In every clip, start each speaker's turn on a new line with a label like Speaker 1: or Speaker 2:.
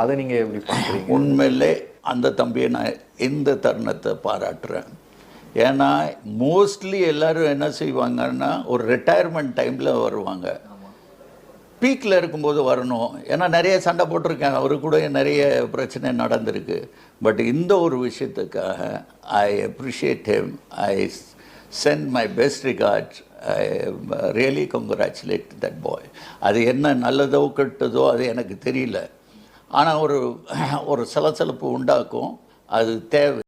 Speaker 1: அதை நீங்கள் எப்படி பார்க்குறீங்க?
Speaker 2: உண்மையிலே அந்த தம்பியை நான் இந்த தருணத்தை பாராட்டுறேன். ஏன்னா மோஸ்ட்லி எல்லாரும் என்ன செய்வாங்கன்னா ஒரு ரிட்டையர்மெண்ட் டைமில் வருவாங்க. பீக்கில் இருக்கும்போது வரணும். ஏன்னா நிறைய சண்டை போட்டிருக்கேன் அவரு கூட நிறைய பிரச்சனை நடந்திருக்கு. பட் இந்த ஒரு விஷயத்துக்காக I appreciate him I send my best regards I really congratulate that boy அது என்ன நல்லதோ கெட்டதோ அது எனக்கு தெரியல. ஆனால் ஒரு ஒரு சலசலப்பு உண்டாக்கும். அது தேவை.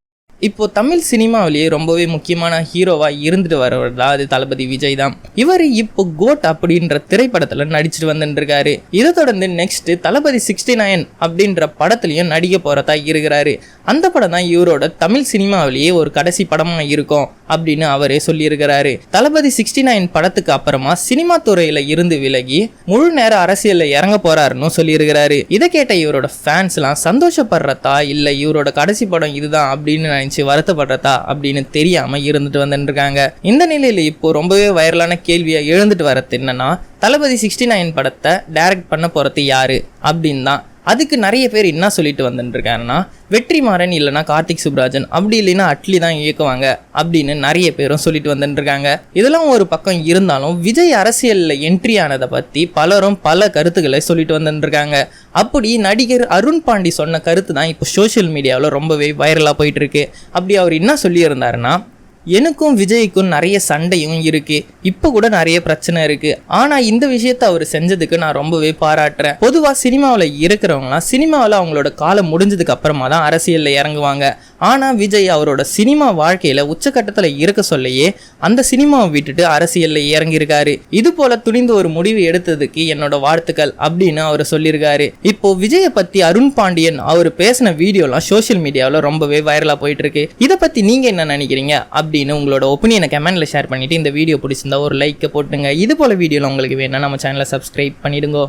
Speaker 3: இப்போ தமிழ் சினிமாவிலேயே ரொம்பவே முக்கியமான ஹீரோவாக இருந்துட்டு வரவர் தான் அது தளபதி விஜய் தான். இவர் இப்போ கோட் அப்படின்ற திரைப்படத்தில் நடிச்சிட்டு வந்துருக்காரு இதை தொடர்ந்து நெக்ஸ்ட் தளபதி சிக்ஸ்டி நைன் அப்படின்ற படத்துலையும் நடிக்க போகிறதா இருக்கிறாரு. அந்த படம் தான் இவரோட தமிழ் சினிமாவிலேயே ஒரு கடைசி படமாக இருக்கும் அப்படின்னு அவரே சொல்லியிருக்கிறாரு. தளபதி சிக்ஸ்டி நைன் படத்துக்கு அப்புறமா சினிமா துறையில் இருந்து விலகி முழு நேர அரசியலில் இறங்க போறாருன்னு சொல்லியிருக்கிறாரு. இதை கேட்ட இவரோட ஃபேன்ஸ்லாம் சந்தோஷப்படுறதா இல்லை இவரோட கடைசி படம் இதுதான் அப்படின்னு இருந்துச்சு வருத்தப்படுறதா அப்படின்னு தெரியாம இருந்துட்டு வந்துருக்காங்க இந்த நிலையில இப்போ ரொம்பவே வைரலான கேள்வியா எழுந்துட்டு வரது என்னன்னா தளபதி சிக்ஸ்டி நைன் படத்தை டைரக்ட் பண்ண போறது யாரு? அப்படின்னு தான் அதுக்கு நிறைய பேர் என்ன சொல்லிட்டு வந்துட்டுருக்காங்கன்னா வெற்றிமாறன் இல்லைனா கார்த்திக் சுப்ராஜன் அப்படி இல்லைன்னா அட்லி தான் இயக்குவாங்க அப்படின்னு நிறைய பேரும் சொல்லிட்டு வந்துட்டுருக்காங்க. இதெல்லாம் ஒரு பக்கம் இருந்தாலும் விஜய் அரசியலில் என்ட்ரி ஆனதை பற்றி பலரும் பல கருத்துக்களை சொல்லிட்டு வந்துட்டுருக்காங்க. அப்படி நடிகர் அருண் பாண்டி சொன்ன கருத்து தான் இப்போ சோஷியல் மீடியாவில் ரொம்பவே வைரலாக போயிட்டுருக்கு. அப்படி அவர் என்ன சொல்லியிருந்தாருன்னா எனக்கும் விஜய்க்கும் நிறைய சண்டையும் இருக்கு. இப்போ கூட நிறைய பிரச்சனை இருக்கு. ஆனா இந்த விஷயத்த அவர் செஞ்சதுக்கு நான் ரொம்பவே பாராட்டுறேன். பொதுவா சினிமாவில் இருக்கிறவங்களாம் சினிமாவில் அவங்களோட காலம் முடிஞ்சதுக்கு அப்புறமா தான் அரசியலில் இறங்குவாங்க. ஆனால் விஜய் அவரோட சினிமா வாழ்க்கையில் உச்சக்கட்டத்தில் இருக்க சொல்லையே அந்த சினிமாவை விட்டுட்டு அரசியலில் இறங்கியிருக்காரு. இது போல துணிந்து ஒரு முடிவு எடுத்ததுக்கு என்னோட வாழ்த்துக்கள் அப்படின்னு அவர் சொல்லியிருக்காரு. இப்போ விஜயை பற்றி அருண் பாண்டியன் அவர் பேசின வீடியோலாம் சோஷியல் மீடியாவில் ரொம்பவே வைரலாக போயிட்டு இருக்கு இதை பற்றி நீங்கள் என்ன நினைக்கிறீங்க அப்படின்னு உங்களோட ஒப்பீனியனை கமெண்ட்ல ஷேர் பண்ணிட்டு இந்த வீடியோ பிடிச்சிருந்தா ஒரு லைக்கை போட்டுங்க. இது போல வீடியோவில் உங்களுக்கு வேணா நம்ம சேனலை சப்ஸ்கிரைப் பண்ணிடுங்க.